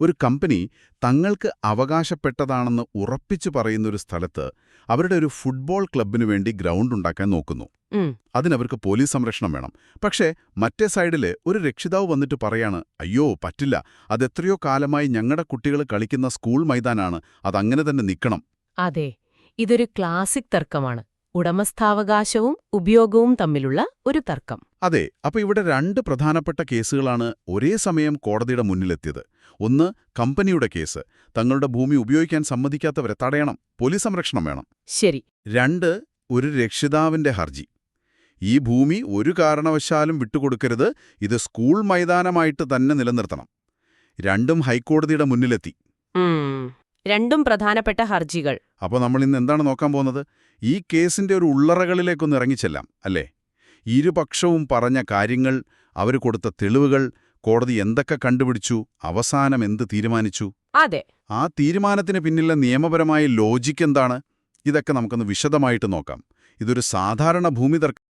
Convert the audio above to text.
ഒരു കമ്പനി തങ്ങൾക്ക് അവകാശപ്പെട്ടതാണെന്ന് ഉറപ്പിച്ചു പറയുന്നൊരു സ്ഥലത്ത് അവരുടെ ഒരു ഫുട്ബോൾ ക്ലബിനു വേണ്ടി ഗ്രൗണ്ട് ഉണ്ടാക്കാൻ നോക്കുന്നു. അതിനവർക്ക് പോലീസ് സംരക്ഷണം വേണം. പക്ഷേ മറ്റേ സൈഡിൽ ഒരു രക്ഷിതാവ് വന്നിട്ട് പറയാണ് അയ്യോ പറ്റില്ല. അതെത്രയോ കാലമായി ഞങ്ങളുടെ കുട്ടികൾ കളിക്കുന്ന സ്കൂൾ മൈതാനാണ്. അതങ്ങനെ തന്നെ നിൽക്കണം അതെ. ഇതൊരു ക്ലാസിക് തർക്കമാണ്. ഉടമസ്ഥാവകാശവും ഉപയോഗവും തമ്മിലുള്ള ഒരു തർക്കം. അതെ അപ്പൊ ഇവിടെ രണ്ട് പ്രധാനപ്പെട്ട കേസുകളാണ് ഒരേ സമയം കോടതിയുടെ മുന്നിലെത്തിയത്. ഒന്ന് കമ്പനിയുടെ കേസ്. തങ്ങളുടെ ഭൂമി ഉപയോഗിക്കാൻ സമ്മതിക്കാത്തവരെ തടയണം. പോലീസ് സംരക്ഷണം വേണം. ശരി. രണ്ട് ഒരു രക്ഷിതാവിന്റെ ഹർജി. ഈ ഭൂമി ഒരു കാരണവശാലും വിട്ടുകൊടുക്കരുത്. ഇത് സ്കൂൾ മൈതാനമായിട്ട് തന്നെ നിലനിർത്തണം. രണ്ടും ഹൈക്കോടതിയുടെ മുന്നിലെത്തി. രണ്ടും പ്രധാനപ്പെട്ട ഹർജികൾ. അപ്പോൾ നമ്മൾ ഇന്ന് എന്താണ് നോക്കാൻ പോകുന്നത്? ഈ കേസിന്റെ ഒരു ഉള്ളറകളിലേക്കൊന്ന് ഇറങ്ങിച്ചെല്ലാം അല്ലേ? ഇരുപക്ഷവും പറഞ്ഞ കാര്യങ്ങൾ അവർ കൊടുത്ത തെളിവുകൾ കോടതി എന്തൊക്കെ കണ്ടുപിടിച്ചു അവസാനം എന്ത് തീരുമാനിച്ചു? അതെ. ആ തീരുമാനത്തിന് പിന്നിലെ നിയമപരമായ ലോജിക്ക് എന്താണ്? ഇതൊക്കെ നമുക്കൊന്ന് വിശദമായിട്ട് നോക്കാം. ഇതൊരു സാധാരണ ഭൂമി തർക്ക